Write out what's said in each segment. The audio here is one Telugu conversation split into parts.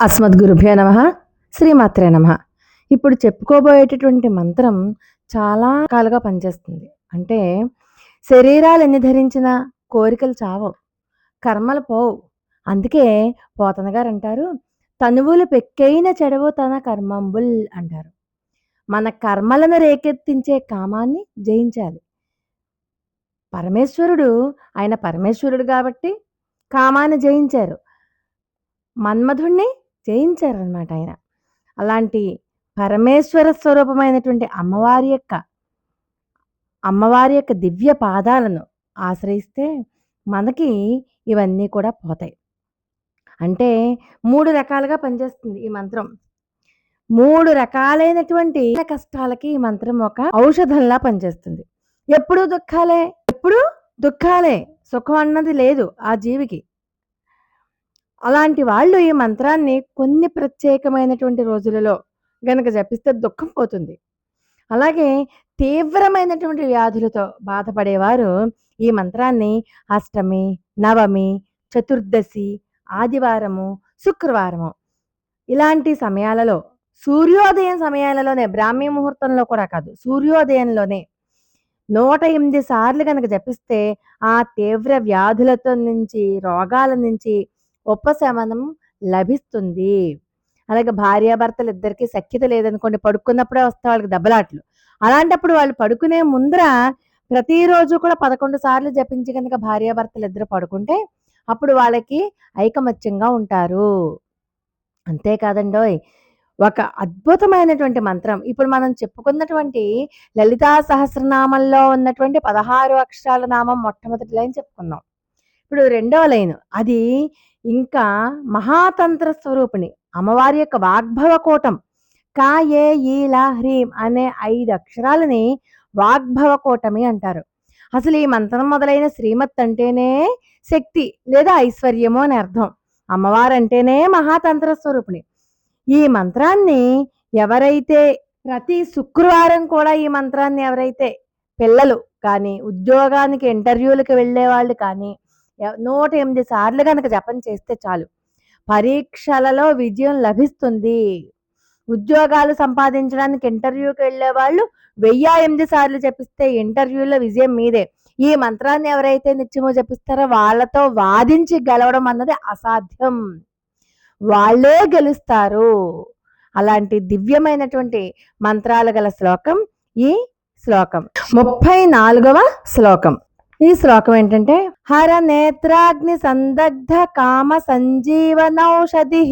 అస్మద్గురుభ్యో నమ శ్రీమాత్రే నమ. ఇప్పుడు చెప్పుకోబోయేటటువంటి మంత్రం చాలా రకాలుగా పనిచేస్తుంది. అంటే శరీరాలు ఎన్ని ధరించినా కోరికలు చావవు కర్మలు పోవు. అందుకే పోతన గారు అంటారు తనువులు పెక్కైన చెడవు తన కర్మంబుల్ అంటారు. మన కర్మలను రేకెత్తించే కామాన్ని జయించాలి. పరమేశ్వరుడు ఆయన పరమేశ్వరుడు కాబట్టి కామాన్ని జయించారు. మన్మధుణ్ణి చేయించారనమాట ఆయన. అలాంటి పరమేశ్వర స్వరూపమైనటువంటి అమ్మవారి యొక్క అమ్మవారి యొక్క దివ్య పాదాలను ఆశ్రయిస్తే మనకి ఇవన్నీ కూడా పోతాయి. అంటే మూడు రకాలుగా పనిచేస్తుంది ఈ మంత్రం. మూడు రకాలైనటువంటి కష్టాలకి ఈ మంత్రం ఒక ఔషధంలా పనిచేస్తుంది. ఎప్పుడు దుఃఖాలే? ఎప్పుడు? దుఃఖాలే. సుఖం అన్నది లేదు ఆ జీవికి. అలాంటి వాళ్ళు ఈ మంత్రాన్ని కొన్ని ప్రత్యేకమైనటువంటి రోజులలో గనక జపిస్తే దుఃఖం పోతుంది. అలాగే తీవ్రమైనటువంటి వ్యాధులతో బాధపడేవారు ఈ మంత్రాన్ని అష్టమి నవమి చతుర్దశి ఆదివారము శుక్రవారము. ఇలాంటి సమయాలలో సూర్యోదయం సమయాలలోనే బ్రాహ్మీ ముహూర్తంలో కూడా కాదు సూర్యోదయంలోనే నూట ఎనిమిది సార్లు కనుక జపిస్తే ఆ తీవ్ర వ్యాధులతో నుంచి రోగాల నుంచి ఉపశమనం లభిస్తుంది. అలాగే భార్యాభర్తలు ఇద్దరికి సఖ్యత లేదనుకోండి పడుకున్నప్పుడే వస్తే వాళ్ళకి దెబ్బలాట్లు. అలాంటప్పుడు వాళ్ళు పడుకునే ముందర ప్రతిరోజు కూడా పదకొండు సార్లు జపించి కనుక భార్యాభర్తలు ఇద్దరు పడుకుంటే అప్పుడు వాళ్ళకి ఐకమత్యంగా ఉంటారు. అంతేకాదండోయ్ ఒక అద్భుతమైనటువంటి మంత్రం. ఇప్పుడు మనం చెప్పుకున్నటువంటి లలితా సహస్రనామంలో ఉన్నటువంటి పదహారు అక్షరాల నామం మొట్టమొదటి లైన్ చెప్పుకుందాం ఇప్పుడు రెండవ లైన్. అది ఇంకా మహాతంత్ర స్వరూపిణి అమ్మవారి యొక్క వాగ్భవ కూటం. కా ఏ ఈలా హ్రీం అనే ఐదు అక్షరాలని వాగ్భవ కూటమి అంటారు. అసలు ఈ మంత్రం మొదలైన శ్రీమత్ అంటేనే శక్తి లేదా ఐశ్వర్యము అని అర్థం. అమ్మవారు అంటేనే మహాతంత్ర స్వరూపిణి. ఈ మంత్రాన్ని ఎవరైతే ప్రతి శుక్రవారం కూడా ఈ మంత్రాన్ని ఎవరైతే పిల్లలు కానీ ఉద్యోగానికి ఇంటర్వ్యూలకు వెళ్ళే వాళ్ళు కానీ నూట ఎనిమిది సార్లు కనుక జపం చేస్తే చాలు. పరీక్షలలో విజయం లభిస్తుంది. ఉద్యోగాలు సంపాదించడానికి ఇంటర్వ్యూకి వెళ్ళే వాళ్ళు వెయ్యి ఎనిమిది సార్లు జపిస్తే ఇంటర్వ్యూలో విజయం మీదే. ఈ మంత్రాన్ని ఎవరైతే నిత్యమో జపిస్తారో వాళ్ళతో వాదించి గెలవడం అన్నది అసాధ్యం. వాళ్ళే గెలుస్తారు. అలాంటి దివ్యమైనటువంటి మంత్రాలు గల శ్లోకం ఈ శ్లోకం. ముప్పై నాలుగవ శ్లోకం. ఈ శ్లోకం ఏంటంటే హర నేత్రాగ్ని సందగ్ధ కామ సంజీవనౌషధి.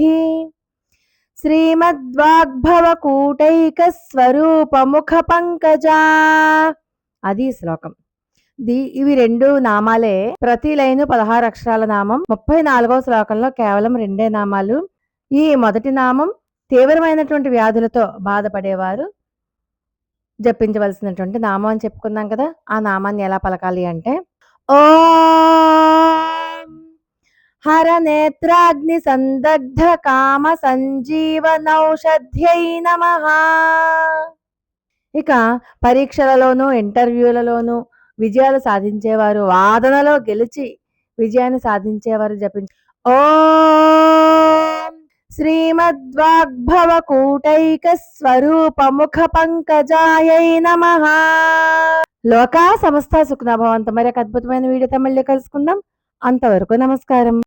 శ్రీమద్వాగ్భవ కూటైక స్వరూప ముఖ పంకజా అది శ్లోకం. ది ఇవి రెండు నామాలే ప్రతి లైను పదహారు అక్షరాల నామం ముప్పై నాలుగవ శ్లోకంలో కేవలం రెండే నామాలు. ఈ మొదటి నామం తీవ్రమైనటువంటి వ్యాధులతో బాధపడేవారు. జపించవలసినటువంటి నామం అని చెప్పుకున్నాం కదా ఆ నామాన్ని ఎలా పలకాలి అంటే ఓ హర నేత్రాగ్ని సందగ్ధ కామ సంజీవనౌషధ్యై నమ. ఇక పరీక్షలలోనూ ఇంటర్వ్యూలలోనూ విజయాలు సాధించేవారు వాదనలో గెలిచి విజయాన్ని సాధించేవారు జపించ ఓం శ్రీమద్వాగ్భవ కూటైక పంకజాయై నమ. లోకా సమస్త సుఖనాభవంతం భవంత మరి ఒక అద్భుతమైన వీడియోతో మళ్ళీ కలుసుకుందాం. అంతవరకు నమస్కారం.